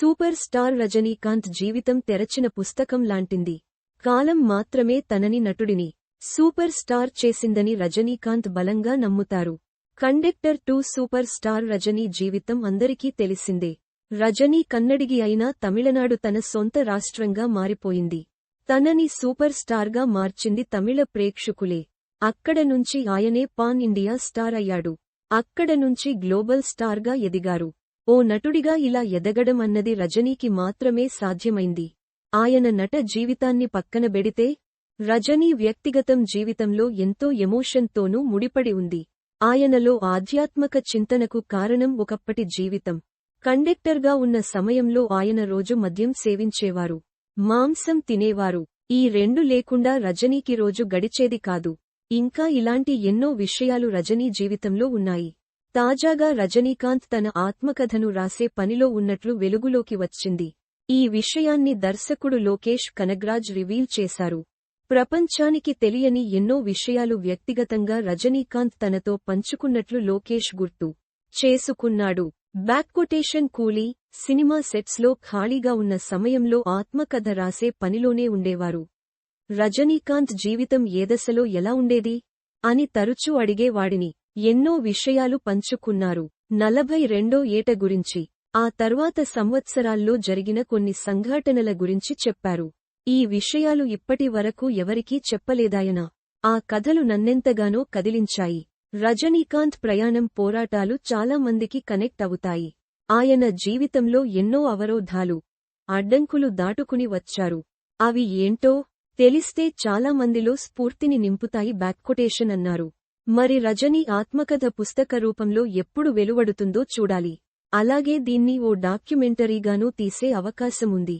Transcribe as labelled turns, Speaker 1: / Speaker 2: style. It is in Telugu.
Speaker 1: సూపర్ స్టార్ రజనీకాంత్ జీవితం తెరచిన పుస్తకం లాంటింది. కాలం మాత్రమే తనని నటుడిని సూపర్ స్టార్ చేసిందని రజనీకాంత్ బలంగా నమ్ముతారు. Conductor to super star Rajini జీవితం అందరికీ తెలిసిందే. రజనీ కన్నడిగి అయినా తమిళనాడు తన సొంత రాష్ట్రంగా మారిపోయింది. తనని సూపర్ స్టార్గా మార్చింది తమిళ ప్రేక్షకులే. అక్కడ నుంచి ఆయనే పాన్ ఇండియా స్టార్ అయ్యాడు. అక్కడ నుంచి గ్లోబల్ స్టార్గా ఎదిగారు. ఓ నటుడిగా ఇలా ఎదగడం అన్నది రజనీకి మాత్రమే సాధ్యమైంది. ఆయన నట జీవితాన్ని పక్కన బెడితే రజనీ వ్యక్తిగతం జీవితంలో ఎంతో ఎమోషన్తోనూ ముడిపడి ఉంది. ఆయనలో ఆధ్యాత్మక చింతనకు కారణం ఒకప్పటి జీవితం. కండక్టర్గా ఉన్న సమయంలో ఆయన రోజు మద్యం సేవించేవారు. మాంసం తినేవారు. ఈ రెండు లేకుండా రజనీకి రోజు గడిచేది కాదు. ఇంకా ఇలాంటి ఎన్నో విషయాలు రజనీ జీవితంలో ఉన్నాయి. తాజాగా రజనీకాంత్ తన ఆత్మకథను రాసే పనిలో ఉన్నట్లు వెలుగులోకి వచ్చింది. ఈ విషయాన్ని దర్శకుడు లోకేష్ కనగ్రాజ్ రివీల్ చేశారు. ప్రపంచానికి తెలియని ఎన్నో విషయాలు వ్యక్తిగతంగా రజనీకాంత్ తనతో పంచుకున్నట్లు లోకేష్ గుర్తు చేసుకున్నాడు. బ్యాక్కొటేషన్ కూలీ సినిమా సెట్స్లో ఖాళీగా ఉన్న సమయంలో ఆత్మకథ రాసే పనిలోనే ఉండేవారు. రజనీకాంత్ జీవితం ఏ దశలో ఎలా ఉండేది? అని తరచూ అడిగేవాడిని. ఎన్నో విషయాలు పంచుకున్నారు. నలభై రెండో ఏట గురించి ఆ తర్వాత సంవత్సరాల్లో జరిగిన కొన్ని సంఘటనల గురించి చెప్పారు. ఈ విషయాలు ఇప్పటి వరకు ఎవరికీ చెప్పలేదాయన. ఆ కథలు నన్నెంతగానో కదిలించాయి. రజనీకాంత్ ప్రయాణం పోరాటాలు చాలా మందికి కనెక్ట్ అవుతాయి. ఆయన జీవితంలో ఎన్నో అవరోధాలు అడ్డంకులు దాటుకుని వచ్చారు. అవి ఏంటో తెలిస్తే చాలా మందిలో స్ఫూర్తిని నింపుతాయి బ్యాక్కొటేషన్ అన్నారు. మరి రజనీ ఆత్మకథ పుస్తక రూపంలో ఎప్పుడు వెలువడుతుందో చూడాలి. అలాగే దీన్ని ఓ డాక్యుమెంటరీగానూ తీసే అవకాశముంది.